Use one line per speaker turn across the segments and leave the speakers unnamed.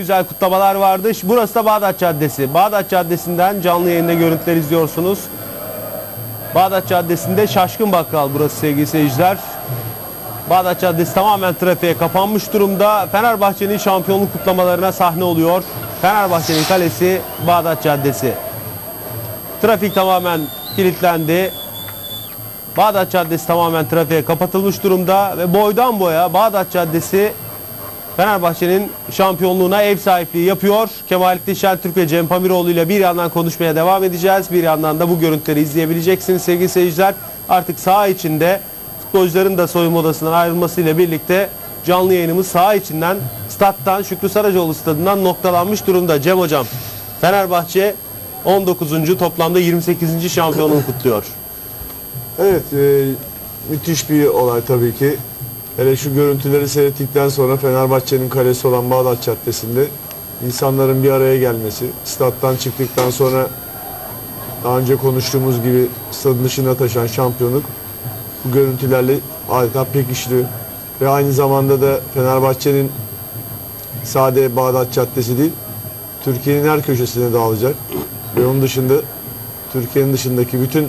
güzel kutlamalar vardı. Burası da Bağdat Caddesi. Bağdat Caddesi'nden canlı yayında görüntüler izliyorsunuz. Bağdat Caddesi'nde Şaşkın Bakkal burası sevgili seyirciler. Bağdat Caddesi tamamen trafiğe kapanmış durumda. Fenerbahçe'nin şampiyonluk kutlamalarına sahne oluyor. Fenerbahçe'nin kalesi Bağdat Caddesi. Trafik tamamen kilitlendi. Bağdat Caddesi tamamen trafiğe kapatılmış durumda ve boydan boya Bağdat Caddesi Fenerbahçe'nin şampiyonluğuna ev sahipliği yapıyor. Kemalettin Şentürk ve Cem Pamiroğlu ile bir yandan konuşmaya devam edeceğiz. Bir yandan da bu görüntüleri izleyebileceksiniz sevgili seyirciler. Artık saha içinde futbolcuların da soyunma odasından ayrılmasıyla birlikte canlı yayınımız saha içinden stat'tan Şükrü Saracoğlu stadından noktalanmış durumda. Cem hocam Fenerbahçe 19. toplamda 28. şampiyonluğunu kutluyor.
Evet, e, müthiş bir olay tabii ki. Hele şu görüntüleri seyrettikten sonra Fenerbahçe'nin kalesi olan Bağdat Caddesi'nde insanların bir araya gelmesi, stat'tan çıktıktan sonra daha önce konuştuğumuz gibi stadın dışına taşan şampiyonluk bu görüntülerle adeta pekişti. Ve aynı zamanda da Fenerbahçe'nin sade Bağdat Caddesi değil, Türkiye'nin her köşesine dağılacak. Ve onun dışında Türkiye'nin dışındaki bütün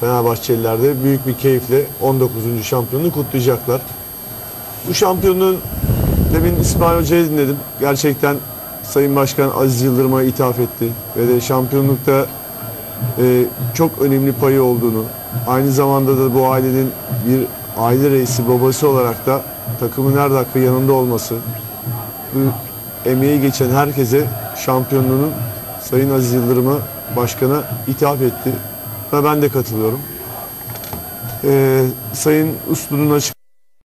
Fenerbahçeliler de büyük bir keyifle 19. şampiyonluğu kutlayacaklar. Bu şampiyonluğun demin İsmail Hoca'yı dinledim. Gerçekten Sayın Başkan Aziz Yıldırım'a ithaf etti. Ve de şampiyonlukta e, çok önemli payı olduğunu, aynı zamanda da bu ailenin bir aile reisi, babası olarak da takımın her dakika yanında olması, bu emeği geçen herkese şampiyonluğunun Sayın Aziz Yıldırım'a, başkana ithaf etti. Ve ben de katılıyorum. Ee, Sayın Uslu'nun açık